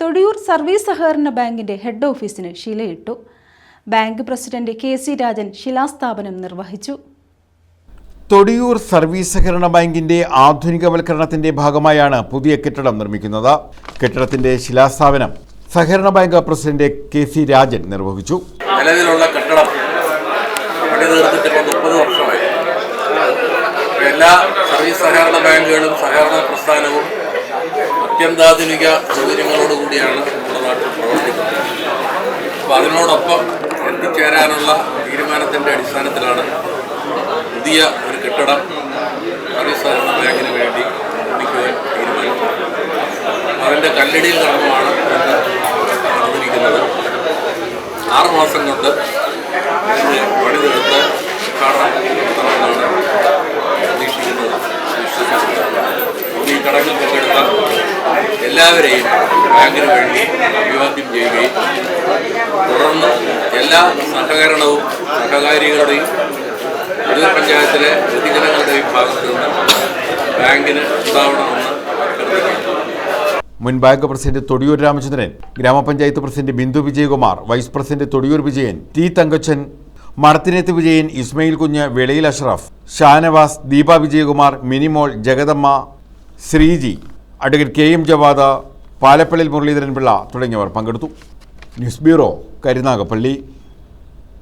Thodiyoor service സഹകരണ ബാങ്കിന്റെ head ഓഫീസിന് ശിലയിട്ടു. Bank president K C Rajan ശിലാസ്ഥാപനം നിർവഹിച്ചു. തൊടിയൂർ സർവീസ് സഹകരണ ബാങ്കിന്റെ ആധുനികവൽക്കരണത്തിന്റെ ഭാഗമായാണ് പുതിയ കെട്ടിടം നിർമ്മിക്കുന്നത്. കെട്ടിടത്തിന്റെ ശിലാസ്ഥാപനം സഹകരണ bank president K C Rajan നിർവഹിച്ചു. നിലവിലുള്ള കെട്ടിടം പണി തീർത്തിട്ട് മുപ്പത് വർഷമായി. എല്ലാ സർവീസ് സഹകരണ ബാങ്കുകളും സഹകരണ പ്രസ്ഥാനവും അത്യന്താധുനിക സൗകര്യങ്ങളോടുകൂടിയാണ് നമ്മുടെ നാട്ടിൽ പ്രവർത്തിക്കുന്നത്. അപ്പോൾ അതിനോടൊപ്പം എത്തിച്ചേരാനുള്ള തീരുമാനത്തിന്റെ അടിസ്ഥാനത്തിലാണ് പുതിയ ഒരു കെട്ടിടം സർവീസ് സഹകരണ ബാങ്കിന് വേണ്ടി നിർമ്മിക്കുവാൻ തീരുമാനിച്ചത്. അതിന്റെ കല്ലടിയിൽ കടന്നുമാണ് നടന്നിരിക്കുന്നത് ആറ് മാസം കൊണ്ട് ചടങ്ങിൽ പങ്കെടുത്ത എല്ലാവരെയും ബാങ്കിന് വേണ്ടി അഭിവാദ്യം ചെയ്യുകയും തുടർന്ന് എല്ലാ സഹകരണവും സഹകാരികളുടെയും പുതിയ പഞ്ചായത്തിലെ പൊതുജനങ്ങളുടെയും ഭാഗത്തു നിന്ന് ബാങ്കിന് ഉണ്ടാവണമെന്ന് മുൻ ബാങ്ക് പ്രസിഡന്റ് തൊടിയൂർ രാമചന്ദ്രൻ ഗ്രാമപഞ്ചായത്ത് president Bindu Vijayakumar vice president Thodiyoor Vijayan T Thankachan Madathinethu Vijayan Ismail Kunju Veliyil Ashraf Shanavas Deepa Vijayakumar Minimol Jagadamma Sreeji advocate K M Javad Palappallil Muraleedharan Pillai തുടങ്ങിയവർ പങ്കെടുത്തു. News bureau Karunagappally.